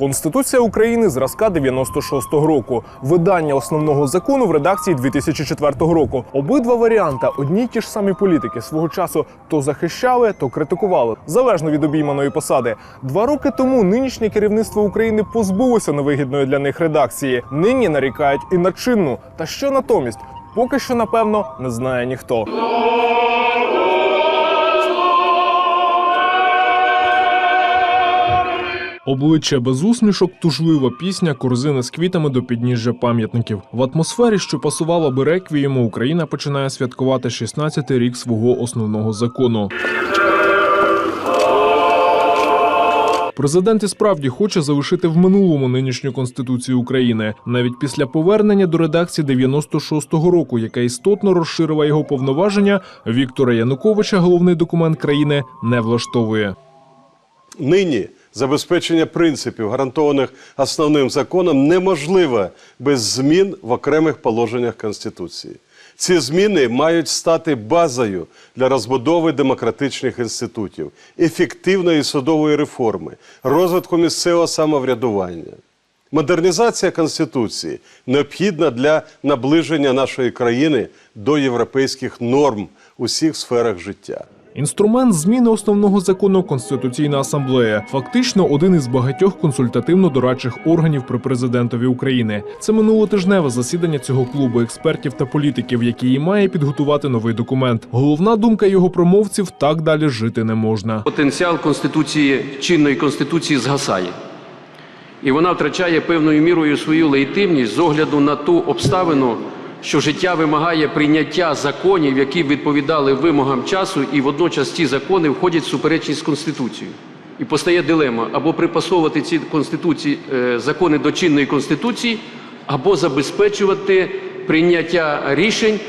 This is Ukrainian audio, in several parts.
Конституція України зразка 96-го року. Видання основного закону в редакції 2004 року. Обидва варіанти одні й ті ж самі політики свого часу то захищали, то критикували, залежно від обійманої посади. Два роки тому нинішнє керівництво України позбулося невигідної для них редакції. Нині нарікають і на чинну. Та що натомість? Поки що, напевно, не знає ніхто. Обличчя без усмішок, тужлива пісня, корзини з квітами до підніжжя пам'ятників. В атмосфері, що пасувала би реквієму, Україна починає святкувати 16-й рік свого основного закону. Президент і справді хоче залишити в минулому нинішню конституцію України навіть після повернення до редакції 96-го року, яка істотно розширила його повноваження. Віктора Януковича, головний документ країни, не влаштовує. Нині забезпечення принципів, гарантованих основним законом, неможливе без змін в окремих положеннях Конституції. Ці зміни мають стати базою для розбудови демократичних інститутів, ефективної судової реформи, розвитку місцевого самоврядування. Модернізація Конституції необхідна для наближення нашої країни до європейських норм у всіх сферах життя. Інструмент зміни основного закону Конституційна асамблея фактично один із багатьох консультативно-дорадчих органів при президентові України. Це минулотижневе засідання цього клубу експертів та політиків, який і має підготувати новий документ. Головна думка його промовців так далі жити не можна. Потенціал конституції чинної конституції згасає. І вона втрачає певною мірою свою легітимність з огляду на ту обставину, що життя вимагає прийняття законів, які відповідали вимогам часу, і водночас ці закони входять в суперечність з Конституцією. І постає дилема або припасовувати ці конституції, е, закони до чинної конституції, або забезпечувати прийняття рішень,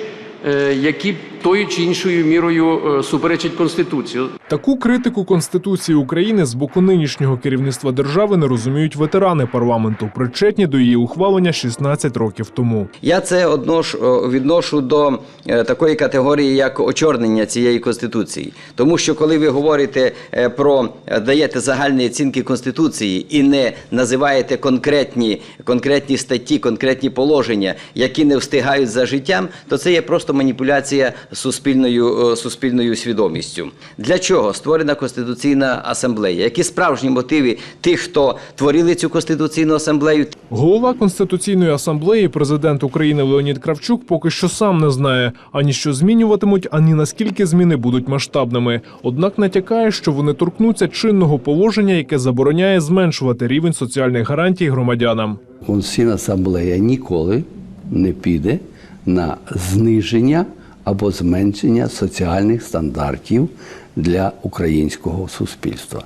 е, які тою чи іншою мірою е, суперечать Конституції. Таку критику Конституції України з боку нинішнього керівництва держави не розуміють ветерани парламенту, причетні до її ухвалення 16 років тому. Я це однош, о, відношу до е, такої категорії, як очорнення цієї конституції. Тому що коли ви говорите е, про е, даєте загальні оцінки конституції і не називаєте конкретні, конкретні статті, конкретні положення, які не встигають за життям, то це є просто маніпуляція суспільною, е, суспільною свідомістю. Для чого створена конституційна асамблея? Які справжні мотиви тих, хто творили цю конституційну асамблею? Голова Конституційної асамблеї, президент України Леонід Кравчук, поки що сам не знає ані що змінюватимуть, ані наскільки зміни будуть масштабними. Однак натякає, що вони торкнуться чинного положення, яке забороняє зменшувати рівень соціальних гарантій громадянам. Конституційна асамблея ніколи не піде на зниження або зменшення соціальних стандартів для українського суспільства.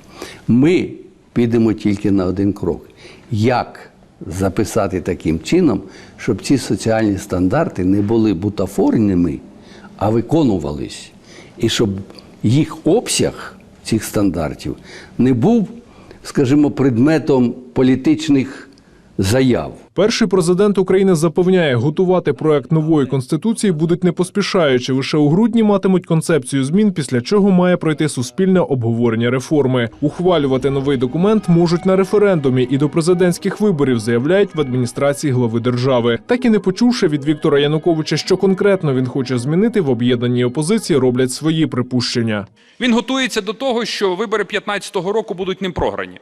Ми підемо тільки на один крок. Як записати таким чином, щоб ці соціальні стандарти не були бутафорними, а виконувались, і щоб їх обсяг цих стандартів не був, скажімо, предметом політичних заяв. Перший президент України запевняє, готувати проект нової конституції будуть не поспішаючи. Лише у грудні матимуть концепцію змін, після чого має пройти суспільне обговорення реформи. Ухвалювати новий документ можуть на референдумі і до президентських виборів, заявляють в адміністрації глави держави. Так і не почувши від Віктора Януковича, що конкретно він хоче змінити в об'єднаній опозиції, роблять свої припущення. Він готується до того, що вибори 15-го року будуть ним програні.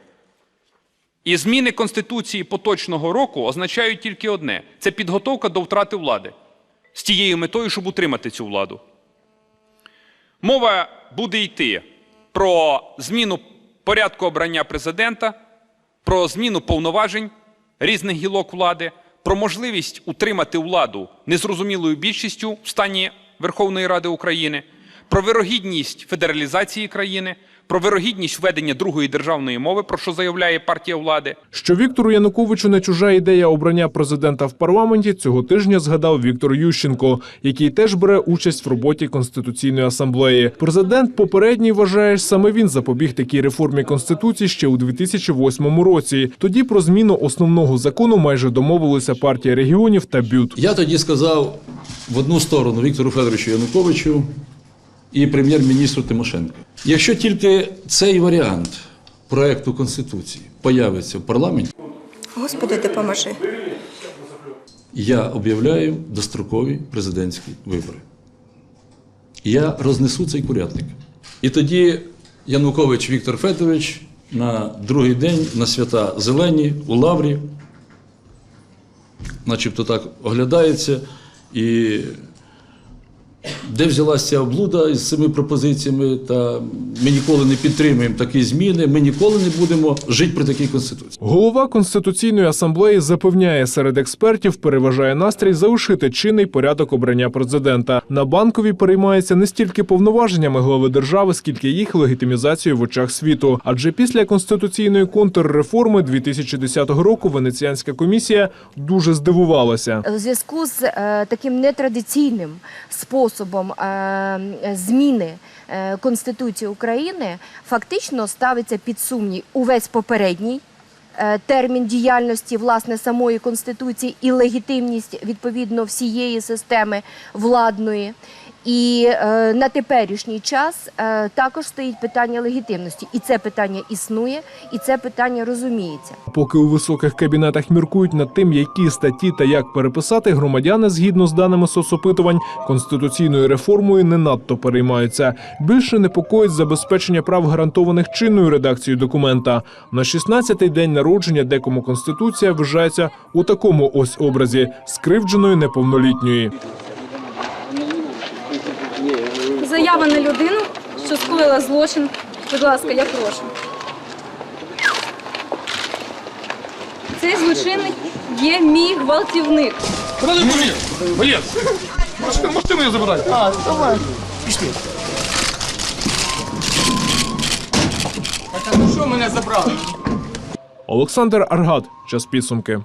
І зміни Конституції поточного року означають тільки одне: це підготовка до втрати влади з тією метою, щоб утримати цю владу. Мова буде йти про зміну порядку обрання президента, про зміну повноважень різних гілок влади, про можливість утримати владу незрозумілою більшістю в стані Верховної Ради України, про вирогідність федералізації країни, про вирогідність введення другої державної мови, про що заявляє партія влади. Що Віктору Януковичу не чужа ідея обрання президента в парламенті цього тижня згадав Віктор Ющенко, який теж бере участь в роботі конституційної асамблеї. Президент попередній вважає, саме він запобіг такій реформі конституції ще у 2008 році. Тоді про зміну основного закону майже домовилися партія регіонів та БЮТ. Я тоді сказав в одну сторону Віктору Федоровичу Януковичу і прем'єр-міністру Тимошенко. Якщо тільки цей варіант проекту Конституції появиться в парламенті, Господи, допоможи. Я об'являю дострокові президентські вибори. Я рознесу цей курятник. І тоді Янукович Віктор Федорович на другий день на свята Зелені у Лаврі, начебто так оглядається. І де взялася ця облуда із цими пропозиціями, та ми ніколи не підтримуємо такі зміни, ми ніколи не будемо жити при такій конституції. Голова конституційної асамблеї запевняє, серед експертів переважає настрій залишити чинний порядок обрання президента. На банковій переймається не стільки повноваженнями глави держави, скільки їх легітимізацією в очах світу. Адже після конституційної контрреформи 2010 року Венеціанська комісія дуже здивувалася. У зв'язку з е, таким нетрадиційним способом е, зміни е, Конституції України фактично ставиться під сумнів увесь попередній. е, Термін діяльності власне самої конституції і легітимність відповідно всієї системи владної. І е, на теперішній час е, також стоїть питання легітимності, і це питання існує, і це питання розуміється. Поки у високих кабінетах міркують над тим, які статті та як переписати, громадяни, згідно з даними соцопитувань, конституційною реформою не надто переймаються. Більше непокоїть забезпечення прав гарантованих чинною редакцією документа. На 16-й день народження декому конституція вважається у такому ось образі скривдженої неповнолітньої. Заява на людину, що скоїла злочин. Будь ласка, я прошу. Цей злочинник є мій гвалтівник. Олександр Аргат. Час підсумки.